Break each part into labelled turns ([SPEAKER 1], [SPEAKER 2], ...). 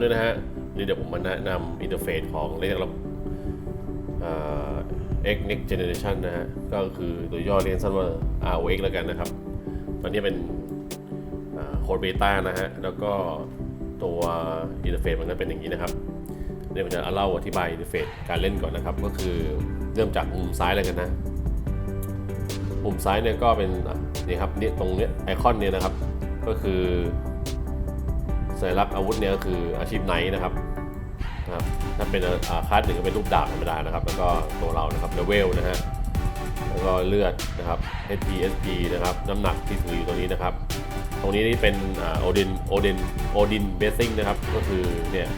[SPEAKER 1] ด้วยนะฮะนี่เดี๋ยวผมมาแนะนำอินเทอร์เฟซของเรียกว่าอ่า X Next Generation นะฮะ ก็คือตัวย่อเรียนสั้นว่า ROX แล้วกันนะครับ ตอนนี้เป็นโค้ดเบต้านะฮะ แล้วก็ตัวอินเทอร์เฟซมันก็เป็นอย่างนี้นะครับเดี๋ยวผมจะเล่าอธิบายอินเทอร์เฟซการเล่นก่อนนะครับ ก็คือเริ่มจากมุมซ้ายเลยกันนะ มุมซ้ายเนี่ยก็เป็นนี่ครับนี่ตรงเนี้ยไอคอนเนี่ยนะครับ ก็คือ สัญลักษณ์อาวุธเนี่ยก็คืออาชีพไนท์นะครับนะครับ ถ้าเป็นคลาสหนึ่งก็เป็นรูปดาบธรรมดานะครับ แล้วก็ตัวเรานะครับเลเวลนะฮะ แล้วก็เลือดนะครับ HP SP นะครับ น้ำหนักที่ถืออยู่ตรงนี้นะครับ ตรงนี้นี่เป็นโอดิน โอดิน โอดินเบสซิ่งนะครับ ก็คือเนี่ย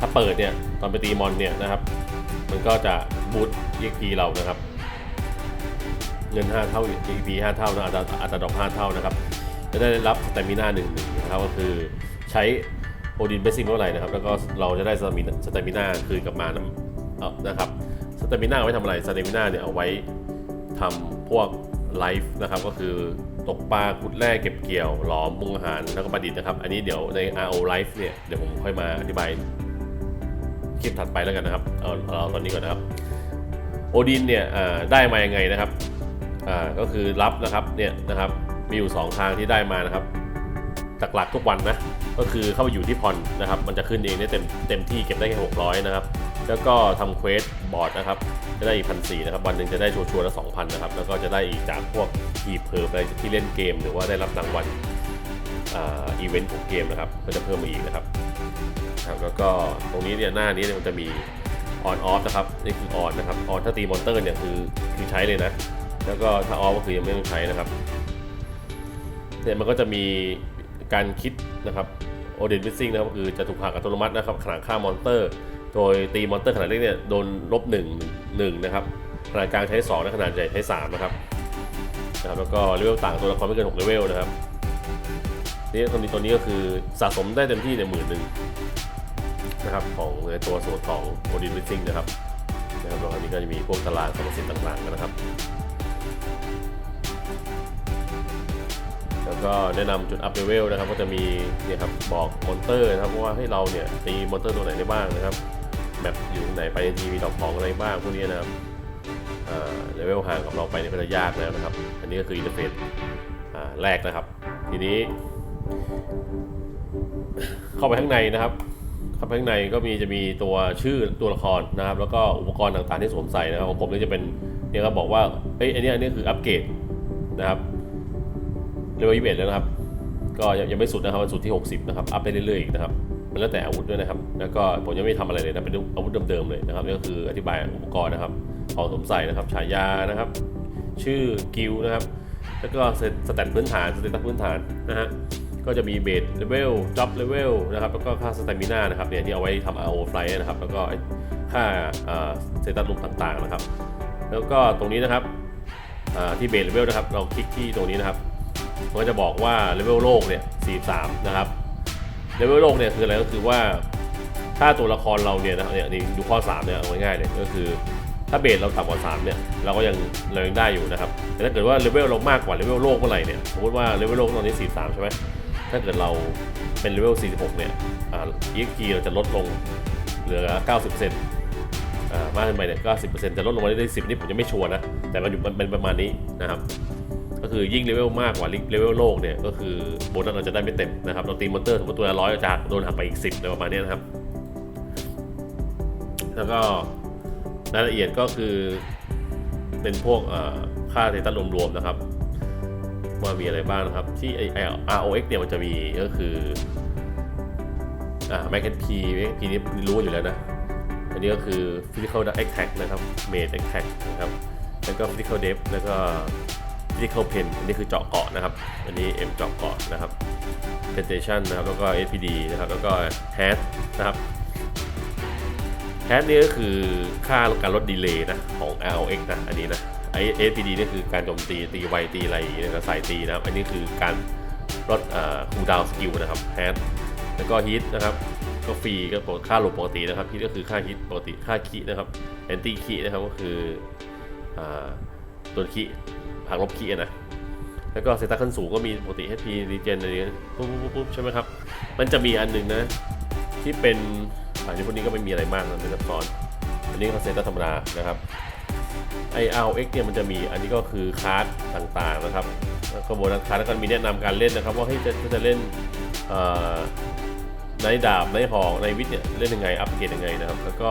[SPEAKER 1] ถ้าเปิดเนี่ยตอนไปตีมอนเนี่ยนะครับ มันก็จะบูต EXP เรานะครับ เงิน 5 เท่า EXP 5 เท่านะอัตราอัตราดอก 5 เท่านะครับ จะได้รับสเตมิน่าหนึ่งนะครับก็คือ ใช้โอดินเบสซิ่งเท่าไหร่นะครับ แล้วก็เราจะได้สเตมิสเตมิน่าคืนกลับมานะนะครับสเตมิน่าเอาไว้ทำอะไรสเตมิน่าเนี่ยเอาไว้ทำพวกไลฟ์นะครับก็คือตกปลาขุดแร่เก็บเกี่ยวหลอมปรุงอาหารแล้วก็ประดิษฐ์นะครับ อันนี้เดี๋ยวใน RO Life เนี่ยเดี๋ยวผมค่อยมาอธิบายคลิปถัดไปแล้วกันนะครับเอาเอาตอนนี้ก่อนนะครับโอดินเนี่ยได้มายังไงนะครับก็คือรับนะครับเนี่ยนะครับมีอยู่ 2 ทางที่ได้มานะครับหลักๆทุกวันนะ ก็คือเข้าไปอยู่ที่พอนะครับ มันจะขึ้นเองได้เต็มเต็มที่เก็บได้แค่600 นะครับ แล้วก็ทำเควสบอร์ดนะครับ จะได้อีกพันสี่นะครับ วันหนึ่งจะได้ชัวร์ๆละ2,000นนะครับ แล้วก็จะได้อีกจากพวกอีเพิร์อะไรที่เล่นเกม หรือว่าได้รับรางวัลอีเวนต์ของเกมนะครับ ก็จะเพิ่มมาอีกนะครับครับแล้วก็ตรงนี้เนี่ยหน้านี้เนี่ยมันจะมี on off นะครับนี่คือ on นนะครับ on ถ้าตีมอนเตอร์เนี่ยคือคือใช้เลยนะ แล้วก็ถ้า off ก็คือยังไม่ต้องใช้นะครับเนี่ยมันก็จะมีการคิดนะครับ o d i n missing นะครับคือจะถูกหักอัตโนมัตินะครับขนาดค่ามอนเตอร์ โดยตีมอนเตอร์ขนาดเล็กเนี่ยโดนลบ1 1นะครับขนาดกลางใช้2และขนาดใหญ่ใช้3นะครับนะครับแล้วก็เลเวลต่างตัวละครไม่เกิน6เลเวลนะครับนี่ตัวนี้ตัวนี้ก็คือสะสมได้เต็มที่ในหมื่นหนึ่งนะครับของในตัวส่วนของโอดินวิซิงนะครับนะครับแล้วนนี้ก็จะมีพวกตารางสมรสิทธิ์ต่างๆนะครับ แล้วก็แนะนำจุดอัพเลเวลนะครับ ก็จะมีเนี่ยครับบอกมอนเตอร์นะครับว่าให้เราเนี่ยตีมอนเตอร์ตัวไหนได้บ้างนะครับแมปอยู่ไหนไปในทีมีดอกของอะไรบ้างพวกนี้นะครับอ่าเลเวลห่างกับเราไปนี่ก็จะยากแล้วนะครับ อันนี้ก็คืออินเทอร์เฟซอ่าแรกนะครับ ทีนี้ เข้าไปข้างในนะครับเข้าไปข้างในก็มีจะมีตัวชื่อตัวละครนะครับ แล้วก็อุปกรณ์ต่างๆที่สวมใส่นะครับของผมนี่จะเป็นเนี่ยก็บอกว่าเอ้ยอันนี้อันนี้คืออัปเกรดนะครับ เลเวลยี่สิบแล้วนะครับ ก็ยังไม่สุดนะครับมันสุดที่ 60 นะครับ อัพไปเรื่อยๆอีกนะครับมันแล้วแต่อาวุธด้วยนะครับ แล้วก็ผมยังไม่ทำอะไรเลยนะเป็นอาวุธเดิมๆเลยนะครับนี่ก็คืออธิบายอุปกรณ์นะครับของสมใส่นะครับฉายานะครับ ชื่อกิลนะครับ แล้วก็สแตทพื้นฐานสเตตัสพื้นฐานนะฮะก็จะมีเบสเลเวลจ็อบเลเวลนะครับ แล้วก็ค่าสเตมิน่านะครับเนี่ยที่เอาไว้ทำ RO ไฟนะครับ แล้วก็ค่าสเตตัสลูปต่างๆนะครับ แล้วก็ตรงนี้นะครับที่เบสเลเวลนะครับ เราคลิกที่ตรงนี้นะครับ มันก็จะบอกว่าเลเวลโลกเนี่ย43 นะครับเลเวลโลกเนี่ยคืออะไรก็คือว่าถ้าตัวละครเราเนี่ยนะเนี่ยนี่ดูข้อ 3 เนี่ยเอาง่ายๆเลยก็คือถ้าเบสเราต่ำกว่า3เนี่ยเราก็ยังเรายังได้อยู่นะครับแต่ถ้าเกิดว่าเลเวลเรามากกว่าเลเวลโลกเมื่อไหร่เนี่ยสมมติว่าเลเวลโลกตอนนี้ 43 ใช่ไหมถ้าเกิดเราเป็นเลเวล 46 เนี่ยอ่า EXP เราจะลดลงเหลือ 90%อ่ามากขึ้นไปเนี่ย 90%จะลดลงมาได้ 10 นี่ผมยังไม่ชัวร์นะ แต่มันอยู่มันเป็นประมาณนี้นะครับ ก็คือยิ่งเลเวลมากกว่าเลเวลโลกเนี่ยก็คือโบนัสเราจะได้ไม่เต็มนะครับเราตีมอนเตอร์สมมติตัวละร้อยจากโดนหักไปอีก10อะไรประมาณนี้นะครับ แล้วก็รายละเอียดก็คือเป็นพวกค่าเทตัสรวมๆนะครับ ว่ามีอะไรบ้างนะครับ ที่ไอ ROX เนี่ยมันจะมีก็คืออ่า Mac P Mac P นี่รู้อยู่แล้วนะ อันนี้ก็คือ Physical Attack นะครับ Made Attack นะครับ แล้วก็ Physical Depth แล้วก็ Physical Pen อันนี้คือเจาะเกาะนะครับ อันนี้ M เจาะเกาะนะครับ Penetration นะครับ แล้วก็ SPD นะครับ แล้วก็ Hash นะครับแฮชนี่ก็คือค่าการลดดีเลย์นะของ R.X. นะ อันนี้นะไอ SPD นี่คือการโจมตีตีไวตีอะไรอย่างเงี้ยสายตีนะครับ อันนี้คือการลดคูลดาวน์สกิลนะครับแฮชแล้วก็ฮิตนะครับก็ฟรีก็ค่าหลบปกตินะครับฮิตก็คือค่าฮิตปกติค่าคีนะครับแอนตี้คีนะครับก็คืออ่า ตัวคีหักลบคีนะแล้วก็เซตัสขั้นสูงก็มีปกติ HP Regen อะไรเงี้ยปุ๊บปุ๊บปุ๊บใช่ไหมครับ มันจะมีอันหนึ่งนะ ที่เป็นอันนี้พวกนี้ก็ไม่มีอะไรมากนะไม่ซับซ้อน อันนี้ก็เซตธรรมดานะครับไอ RX เนี่ยมันจะมีอันนี้ก็คือคาร์ดต่างๆนะครับแล้วก็โบนัสคาร์ดแล้วก็มีแนะนำการเล่นนะครับว่าให้จะจะเล่นในดาบในหอกในวิทย์เนี่ยเล่นยังไงอัปเกรดยังไงนะครับ แล้วก็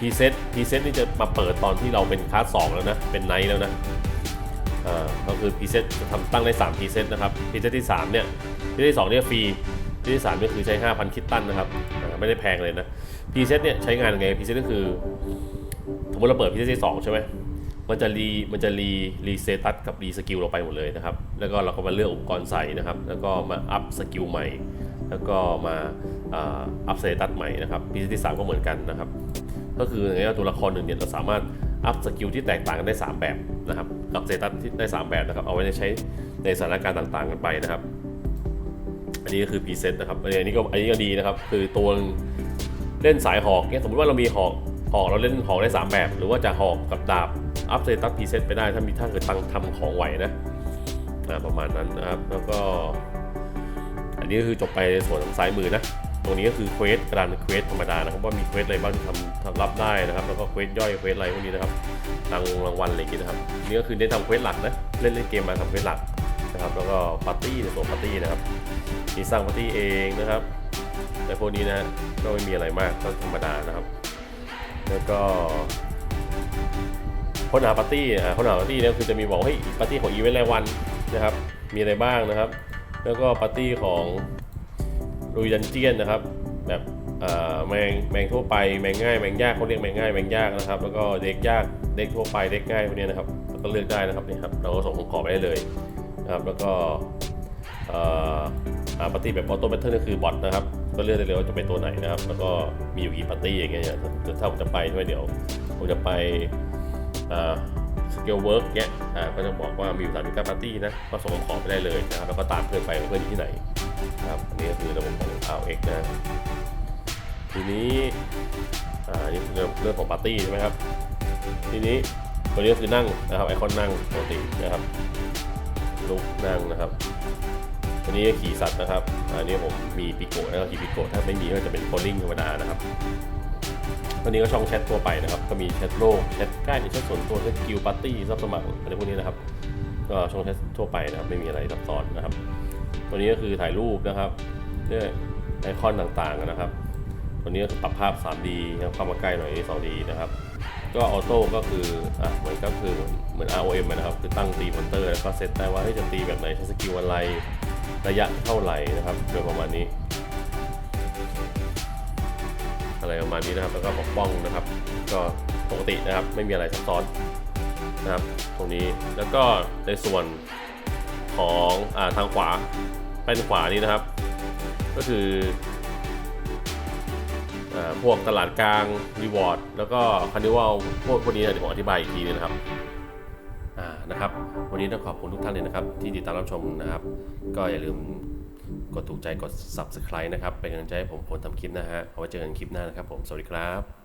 [SPEAKER 1] พรีเซตพรีเซตนี่จะมาเปิดตอนที่เราเป็นคลาสสองแล้วนะ เป็นไนท์แล้วนะอ่าก็คือพรีเซตจะทำตั้งได้3พรีเซตนะครับพรีเซตที่ 3 เนี่ยพรีเซตที่2เนี่ยฟรีพรีเซตที่3เนี่ยคือใช้ 5,000 คิดตันนะครับอ่าไม่ได้แพงเลยนะพรีเซตเนี่ยใช้งานยังไงพรีเซตก็คือสมมติเราเปิดพรีเซตที่2ใช่ไหมมันจะรีมันจะรีรีเซตัสกับรีสกิลเราไปหมดเลยนะครับ แล้วก็เราก็มาเลือกอุปกรณ์ใส่นะครับ แล้วก็มาอัพสกิลใหม่ แล้วก็มาอ่าอัพเซตัสใหม่นะครับพรีเซตที่3ก็เหมือนกันนะครับ ก็คืออย่างเงี้ยตัวละครหนึ่งเนี่ยเราสามารถอัพสกิลที่แตกต่างกันได้ 3 แบบนะครับกับเซตัสที่ได้ 3 แบบนะครับเอาไว้ใช้ในสถานการณ์ต่างๆกันไปนะครับ อันนี้ก็คือพรีเซตนะครับอันนี้ก็อันนี้ก็ดีนะครับ คือตัวเล่นสายหอกเนี่ยสมมติว่าเรามีหอกหอกเราเล่นหอกได้ 3 แบบ หรือว่าจะหอกกับดาบอัพเซตัสพรีเซตไปได้ถ้ามีถ้าเกิดตั้งทำของไหวนะประมาณนั้นนะครับแล้วก็ อันนี้ก็คือจบไปในส่วนของซ้ายมือนะ ตรงนี้ก็คือเควสกระดานเควสธรรมดานะครับว่ามีเควสอะไรบ้างที่ทำทำรับได้นะครับ แล้วก็เควสย่อยเควสอะไรพวกนี้นะครับรางรางวัลอะไรอย่างงี้นะครับนี่ก็คือเน้นทำเควสหลักนะเล่นเล่นเกมมาทำเควสหลักนะครับแล้วก็ปาร์ตี้ในส่วนปาร์ตี้นะครับมีสร้างปาร์ตี้เองนะครับแต่พวกนี้นะก็ไม่มีอะไรมากก็ธรรมดานะครับ แล้วก็ค้นหาปาร์ตี้อ่าค้นหาปาร์ตี้เนี่ยคือจะมีบอกให้ปาร์ตี้ของอีเวนต์รายวันนะครับ มีอะไรบ้างนะครับ แล้วก็ปาร์ตี้ของ ลุยดันเจียนนะครับ แบบแมงแมงทั่วไปแมงง่ายแมงยากเขาเรียกแมงง่ายแมงยากนะครับ แล้วก็เด็กยากเด็กทั่วไปเด็กง่ายพวกนี้นะครับก็เลือกได้นะครับนี่ครับเราก็ส่งของขอไปได้เลยนะครับแล้วก็อ่าปาร์ตี้แบบออโต้แบทเทิลก็คือบอทนะครับก็เลือกได้เลยว่าจะเป็นตัวไหนนะครับ แล้วก็มีอยู่กี่ปาร์ตี้อย่างเงี้ยถ้าผมจะไปใช่ไหมเดี๋ยวผมจะไปสเกลเวิร์กเนี้ยอ่าก็จะบอกว่ามีอยู่สามสิบเก้าปาร์ตี้นะก็ส่งของขอไปได้เลยนะครับแล้วก็ตามเพื่อนไปเพื่อนอยู่ที่ไหน ครับอันนี้ก็คือระบบของ RX นะทีนี้อ่าอันนี่คือเรื่องของปาร์ตี้ใช่ไหมครับ ทีนี้ตัวนี้ก็คือนั่งนะครับไอคอนนั่งปกตินะครับลุกนั่งนะครับตัวนี้ก็ขี่สัตว์นะครับอันนี้ผมมีปิโกะแล้วก็ขี่ปิโกะถ้าไม่มีก็จะเป็นโคลลิ่งธรรมดานะครับตัวนี้ก็ช่องแชททั่วไปนะครับ ก็มีแชทโลกแชทใกล้แชทส่วนตัวแชทกิลปาร์ตี้รับสมัครอะไรพวกนี้นะครับ ก็ช่องแชททั่วไปนะครับไม่มีอะไรซับซ้อนนะครับ ตัวนี้ก็คือถ่ายรูปนะครับเนี่ยไอคอนต่างๆนะครับ ตัวนี้ก็ปรับภาพ 3D นะครับเข้ามาใกล้หน่อย 2D นะครับ ก็ออโต้ก็คืออะเหมือนก็คือเหมือน ROM นะครับ คือตั้งตีมอนเตอร์แล้วก็เซตได้ว่าให้จะตีแบบไหนใช้สกิลอะไรระยะเท่าไหร่นะครับโดยประมาณนี้ อะไรประมาณนี้นะครับ แล้วก็ปกป้องนะครับ ก็ปกตินะครับไม่มีอะไรซับซ้อนนะครับ ตรงนี้แล้วก็ในส่วน ของอาทางขวาเป็นขวานี้นะครับ ก็คืออพวกตลาดกลางรีวอร์ดแล้วก็คานิวัลพวกพวกนี้เดี๋ยวผมอธิบายอีกทีนึงนะครับอ่านะครับ วันนี้ต้องขอบคุณทุกท่านเลยนะครับ ที่ติดตามรับชมนะครับ ก็อย่าลืมกดถูกใจกด subscribe นะครับ เป็นกำลังใจให้ผมผลทำคลิปนะฮะเอาไว้เจอกันคลิปหน้านะครับผม สวัสดีครับ